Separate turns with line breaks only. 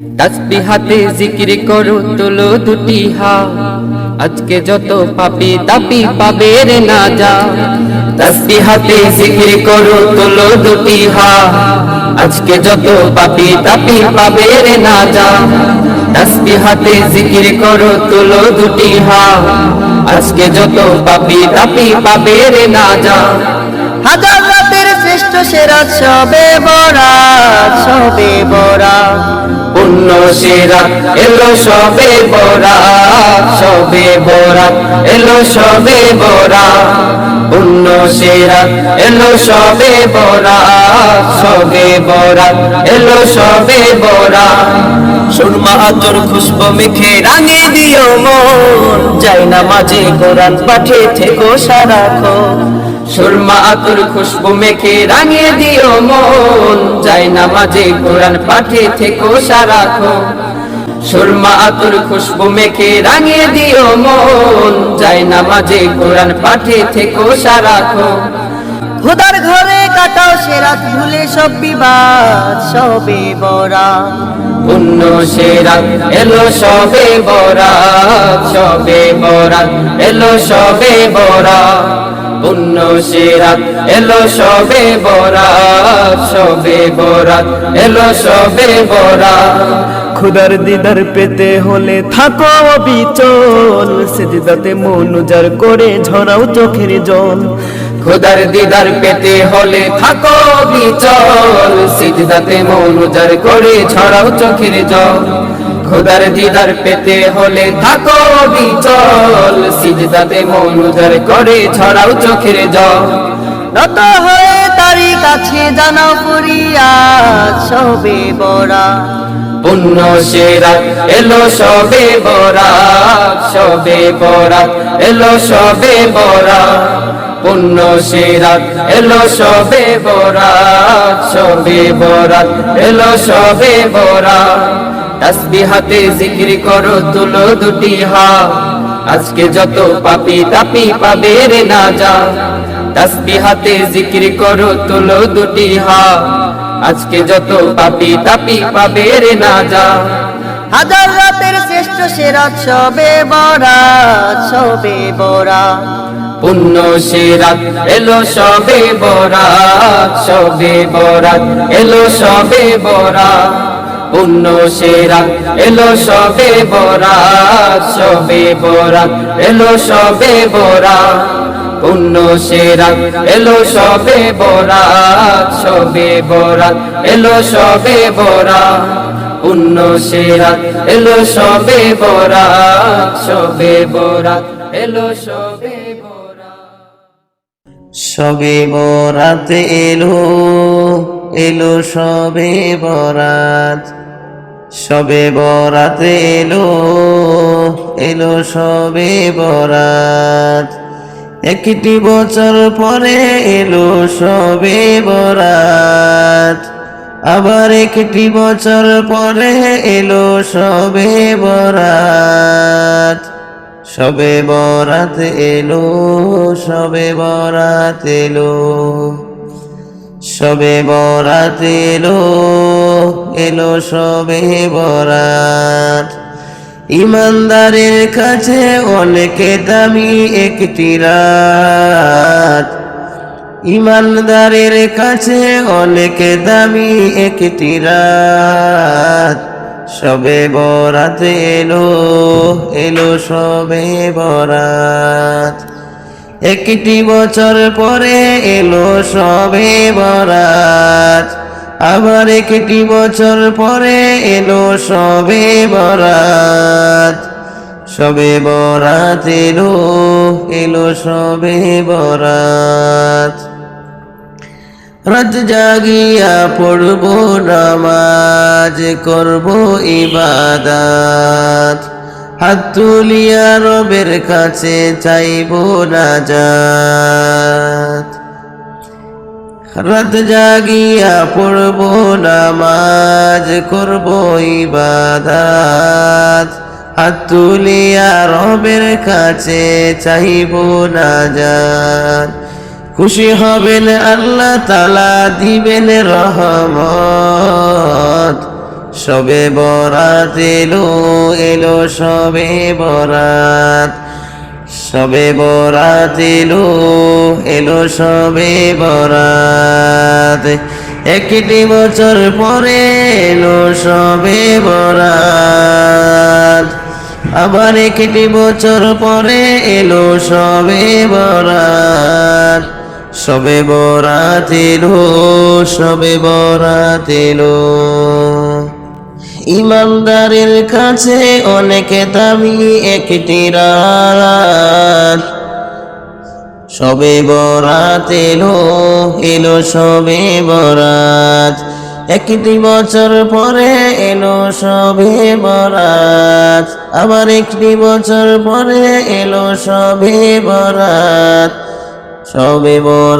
তাসবি হাতে জিকির করো, তুলো দুটি হা আজকে যত পাপি তাপি পাবে রে না যা। তাসবি হাতে জিকির করো, তুলো দুটি হা আজকে যত পাপি তাপি পাবে রে না যা। তাসবি হাতে জিকির করো, তুলো দুটি হা আজকে যত পাপি তাপি পাবে রে না যা।
হাজার রাতের শ্রেষ্ঠ সেরা সবে বরা সবে বরা
পুণ্য সেরা এলো সবে বরা সবে বরা, এলো সবে বরা। পুণ্য সেরা এলো সবে বরা সবে বরা, এলো সবে বরা। সুরমা আতর খুশবু মেখে রাঙে দিও মন। যাই না মাঝে কোরআন পাঠে থেকো সারাখো সুরমা আতর খুশবু মেখে রাঙিয়ে দিও মন। যাই না মাঝে কোরআন পাঠে থেকো সারাখো সুরমা আতর খুশবু মেখে রাঙিয়ে দিও মন। যাই না মাঝে কোরআন পাঠে থেকো সারাখো
খোদার ঘরে কাটাও সেরাত ভুলে সব বিবাদ সবে বরা
পুণ্য সেরা এলো সবে বরা সবে বরা এলো সবে বরা পুণ্য সেরা এলো সবে বরা সবে বরা এলো সবে বরা
খুদার দিদার পেতে হলে থাকো বিচল সেজদাতে মন উজার করে ঝরাও চোখের জল।
খোদার দিদার পেতে হলে থাকো বিচল সিজদাতে মন উজার করে ছড়াও চোখের জল। খোদার দিদার পেতে হলে থাকো বিচল সিজদাতে মন উজার করে ছড়াও চোখের জল।
নত হয়ে তারি কাছে জানাও করিয়া সবে বরা
পুণ্য সেরা এলো সবে বরা সবে বরা এলো সবে বরা পুণ্য সেরা এলো সবে বরা সবে বরা এলো সবে বরা তসবি হাতে জিকির করো তুলো দুটি হা আজকে যত পাপি তাপি পাবে রে না যা। তসবি হাতে জিকির করো তুলো দুটি হা আজকে যত পাপি তাপি পাবে রে না যা।
হাজার রাতের শ্রেষ্ঠ সেরা সবে বরা সবে বরা
পুণ্য সেরা এলো সবে বরা সবে বরা এলো সবে বরা পুণ্য সেরা, এলো সবে বরা সবে বরা এলো সবে বরা পুণ্য সেরা, এলো সবে বরা সবে বরা এলো সবে বরা পুণ্য সেরা, এলো সবে বরা সবে বরা এলো সবে
সবে বরাত এলো এলো সবে বরাত। সবে বরাত এলো এলো সবে বরাত। একটি বছর পরে এলো সবে বরাত। আবার একটি বছর পরে এলো সবে বরাত। সবে বরাত এলো, সবে বরাত এলো। সবে বরাত এলো এলো সবে বরাত। ইমানদারের কাছে অনেক দামি একটি রাত। ইমানদারের কাছে অনেক দামি একটি রাত। সবে বরাত এলো এলো সবে বরাত। একটি বছর পরে এলো সবে বরাত। আবার একটি বছর পরে এলো সবে বরাত। সবে বরাত এলো এলো সবে বরাত। রাত জাগিয়া পড়ব নামাজ, করব ইবাদাত। হাত তুলিয়া রবের কাছে চাইব নাজাত রাত জাগিয়া পড়ব, নামাজ করব ইবাদাত। হাত তুলিয়া রবের কাছে চাইব নাজাত খুশি হবেন আল্লাহ তালা, দিবেন রহমত। সবে বরাত এলো এলো সবে বরাত। সবে বরাত এলো এলো সবে বরাত। একটি বছর পরে এলো সবে বরাত। আবার একটি বছর পরে এলো সবে বরাত। সবে বরাত এলো, সবে বরাত এলো। ইমানদারের কাছে অনেক দামি একটি রাত। সবে বরাত এলো এলো সবে বরাত। একটি বছর পরে এলো সবে বরাত। আবার একটি বছর পরে এলো সবে বরাত। সবে বরাত